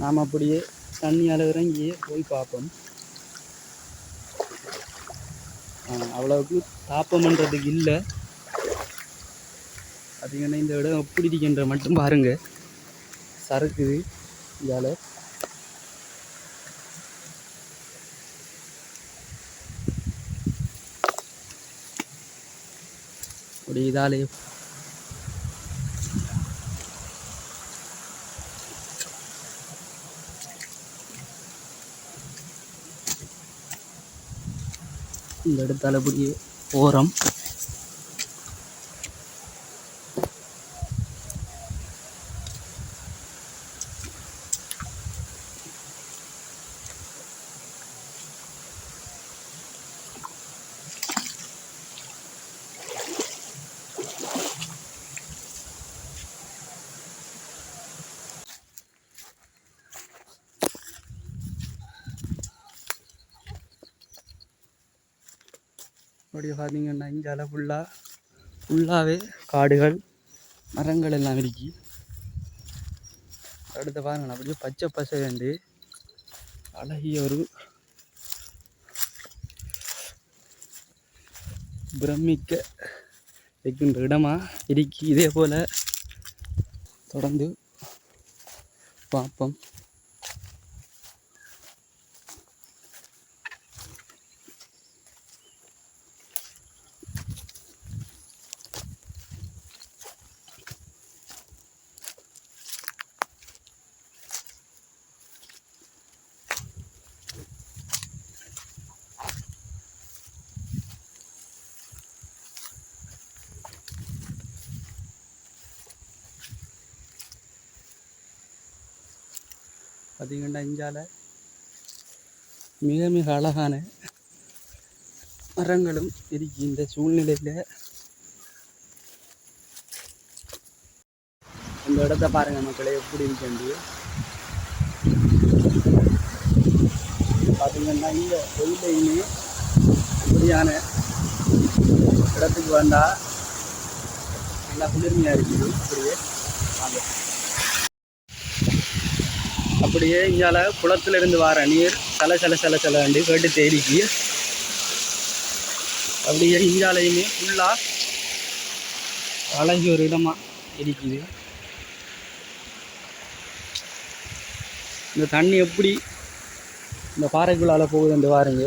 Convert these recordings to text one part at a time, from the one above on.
நாம் அப்படியே தண்ணியால் இறங்கி போய் பார்ப்போம். அவ்வளவுக்கு தாப்பம்ன்றதுக்கு இல்லை. பார்த்தீங்கன்னா இந்த இடம் எப்படி இருக்கின்ற மட்டும் பாருங்கள் சறுக்குது இதால். அப்படி இதாலே இந்த இடத்தால அப்படியே ஓரம். அப்படியே பார்த்தீங்கன்னா இங்கால ஃபுல்லாக ஃபுல்லாகவே காடுகள் மரங்கள் எல்லாம் இருக்கு. அடுத்து பாருங்கள் அப்படியே பச்சை பசை வந்து அழகிய ஒரு பிரமிக்க வைக்கின்ற இடமாக இருக்கு. இதே போல் தொடர்ந்து பார்ப்போம். பார்த்தீங்கன்னா இஞ்சால். மிக மிக அழகான மரங்களும் இருக்கு இந்த சூழ்நிலையில். இந்த இடத்த பாருங்கள் மக்களே எப்படி இருக்கு பார்த்தீங்கன்னா இந்த வெயிலையுமே இப்படியான இடத்துக்கு வந்தால் நல்லா குளிர்மையாக இருக்குது. அப்படியே வாங்க. அப்படியே இங்கால குளத்துல இருந்து வர நீர் சல சல சல சலண்டு கேட்டு தேடிக்கு அப்படியே இங்காலையுமே ஃபுல்லாக அழகிய ஒரு இடமாக இருக்குது. இந்த தண்ணி எப்படி இந்த பாறைக்குள்ளால போகுதுன்னு வாருங்க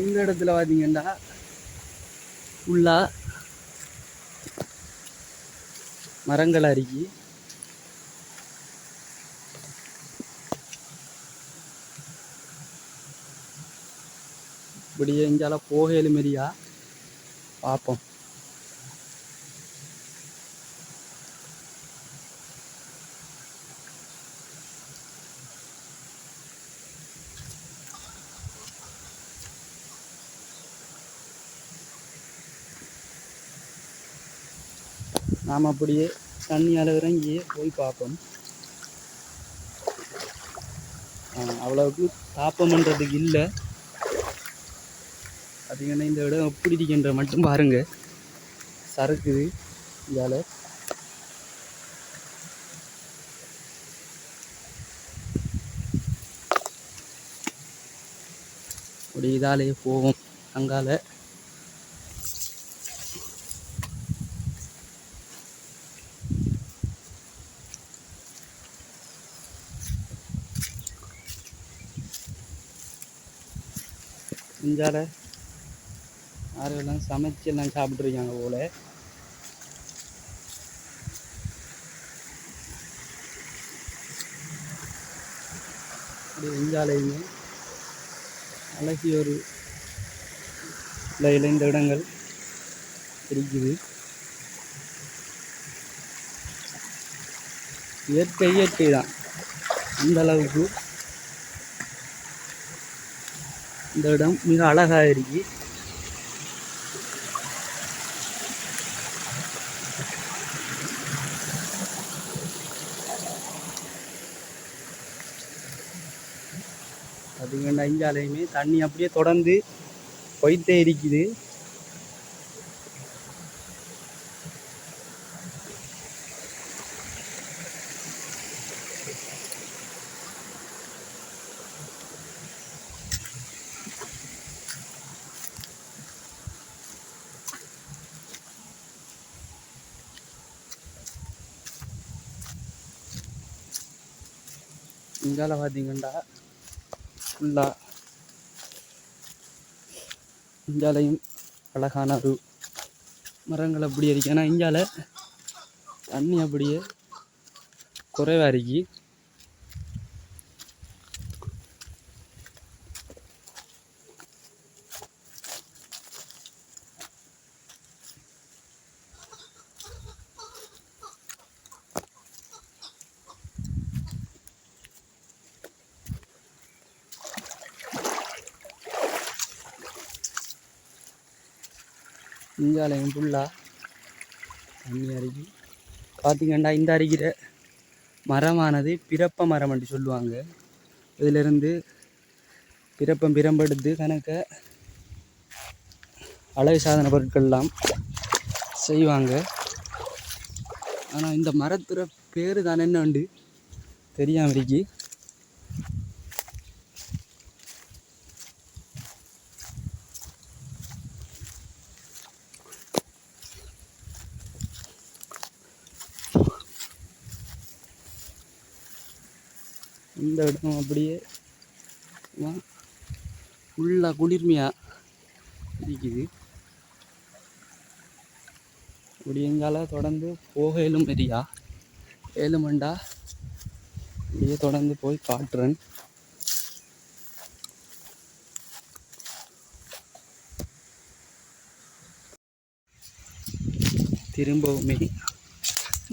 இந்த இடத்துல பார்த்தீங்கன்னா ஃபுல்லா மரங்கள் அருகி இப்படியே இங்கால போகையில மாரியா பார்ப்போம். நாம் அப்படியே தண்ணியால் இறங்கி போய் பார்ப்போம். அவ்வளவுக்கு தாப்பம்ன்றதுக்கு இல்லை. பார்த்தீங்கன்னா இந்த இடம் எப்படி இருக்கின்ற மட்டும் பாருங்கள் சறுக்குது இதால். அப்படி இதாலே போவோம் அங்கால அஞ்சால் ஆறு எல்லாம் சமைச்சு எல்லாம் சாப்பிட்ருக்காங்க போல். அஞ்சாலையுமே அழகிய ஒரு இந்த இடங்கள் இருக்குது. இயற்கை இயற்கை தான். அந்த அளவுக்கு இந்த இடம் மிக அழகாக இருக்கு அதுக்கு அஞ்சாலையுமே தண்ணி அப்படியே தொடர்ந்து போயிட்டே இருக்குது. இங்கால பார்த்தீங்கன்னா ஃபுல்லாக இஞ்சாலையும் அழகான ஒரு மரங்கள் அப்படி இருக்கு. ஏன்னா இஞ்சால தண்ணி அப்படியே குறைவா இருக்கு. இஞ்சாலையும் ஃபுல்லாக தண்ணி அருகி பார்த்தீங்கன்னா இந்த அருகிற மரமானது பிறப்ப மரம் என்று சொல்லுவாங்க. இதிலிருந்து பிறப்பம் பிறம்படுத்து கணக்க அழகு சாதன பொருட்கள்லாம் செய்வாங்க. ஆனால் இந்த மரத்துற பேர் தான் என்னண்டு தெரியாமல் இருக்கு. இந்த இடம் அப்படியே ஃபுல்லாக குளிர்மையாக இருக்குது. இப்படி எங்கால தொடர்ந்து போக ஏழும் ஏழுமண்டா. இப்படியே தொடர்ந்து போய் காட்டுறேன். திரும்பவுமே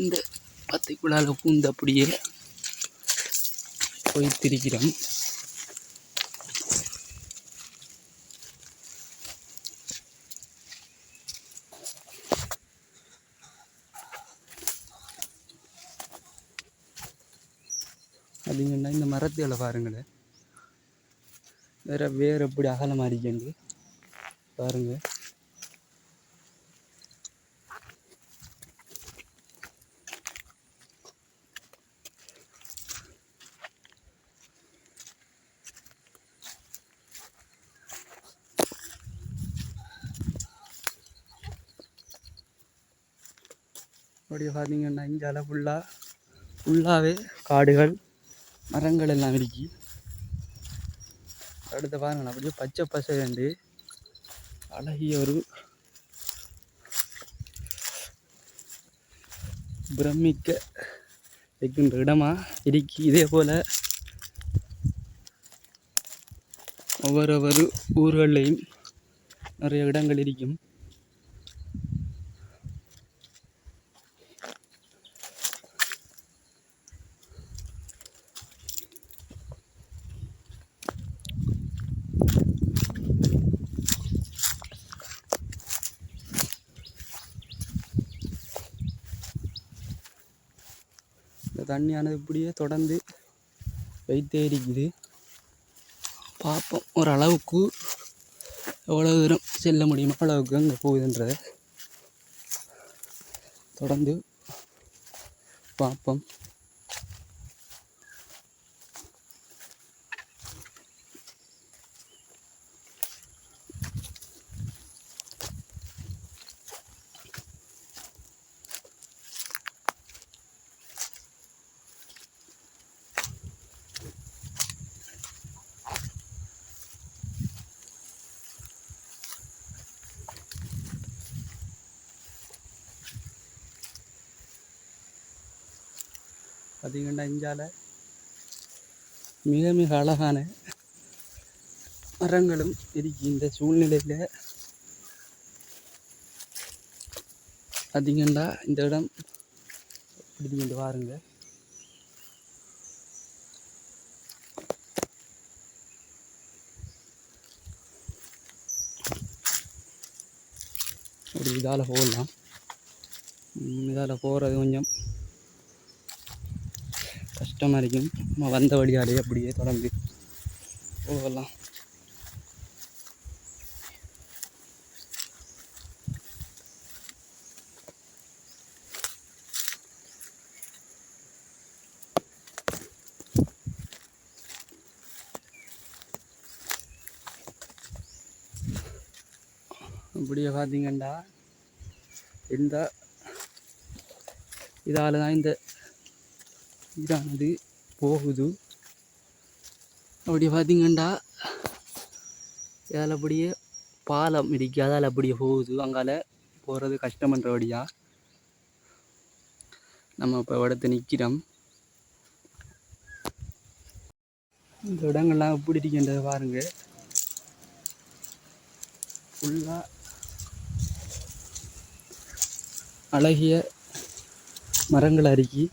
இந்த பத்தைக்குள்ளால பூந்து அப்படியே போய் திரிக்கிறோம். அப்படிங்கன்னா இந்த மரத்துகளை பாருங்களேன். வேற வேறு எப்படி அகலமாக இருக்கேன் பாருங்கள் அப்படியே பார்த்தீங்கன்னா இங்கே ஃபுல்லாக ஃபுல்லாகவே காடுகள் மரங்கள் எல்லாம் இருக்கு. அடுத்த பாருங்கள் அப்படியே பச்சை பசைண்டு அழகிய ஒரு பிரமிக்க வைக்கின்ற இடமா இருக்கு. இதே போல் ஒவ்வொரு ஒவ்வொரு ஊர்கள்லையும் நிறைய இடங்கள் இருக்கும். தண்ணியானது இப்படியே தொடர்ந்து வைத்தே இருக்குது பார்ப்போம் ஓரளவுக்கு எவ்வளோ தூரம் செல்ல முடியுமோ அளவுக்கு அங்கே போகுதுன்றதை தொடர்ந்து பார்ப்போம் பார்த்திங்கன்னா இஞ்சால. மிக மிக அழகான மரங்களும் இருக்கு இந்த சூழ்நிலையில். பார்த்திங்கன்னா இந்த இடம். இப்படி கொண்டு வாருங்க. ஒரு இதால் போடலாம். இதால் போகிறது கொஞ்சம் கஷ்டமாக இருக்கும் நம்ம வந்த வழியாலே அப்படியே தொடர்ந்து போகலாம். அப்படியே பார்த்தீங்கன்னா இந்த இதால் தான் இந்த இதானது? போகுது. அப்படி பார்த்தீங்கன்னா அதில் அப்படியே பாலம் இருக்கு. அதால் அப்படியே போகுது. அங்கால போகிறது கஷ்டமன்றபடியா. நம்ம இப்போ இடத்த நிற்கிறோம் இந்த இடங்கள்லாம் எப்படி இருக்கின்றதை பாருங்க. ஃபுல்லாக அழகிய மரங்கள் அருகி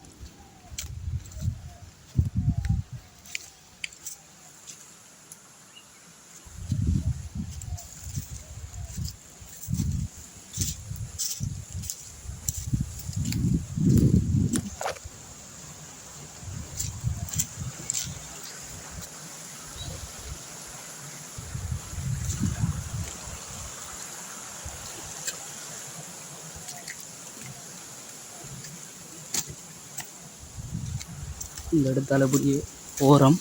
இந்த இடத்தால் அப்படியே ஓரம்.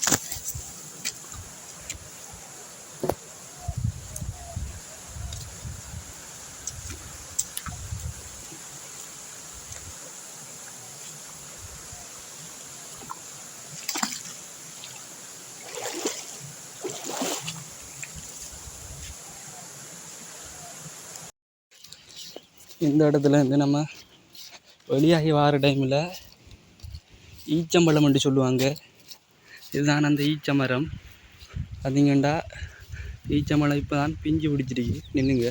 இந்த இடத்துல இருந்து நம்ம வெளியாகி வார டைமில் ஈச்சம்பழம் என்று சொல்லுவாங்க. இதுதான் அந்த ஈச்ச மரம் ஈச்சமரம் ஈச்சம்பழம் இப்போ தான் பிஞ்சு பிடிச்சிருக்கு. நின்றுங்க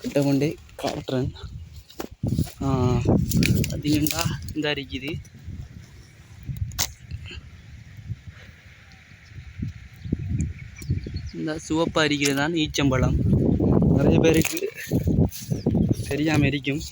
கிட்ட கொண்டே காட்டுறேன். ஆ, இந்த இருக்குது இந்த சிவப்பாக இருக்கிறது தான் ஈச்சம்பழம். நிறைய பேருக்கு தெரியாமல் இருக்கும்.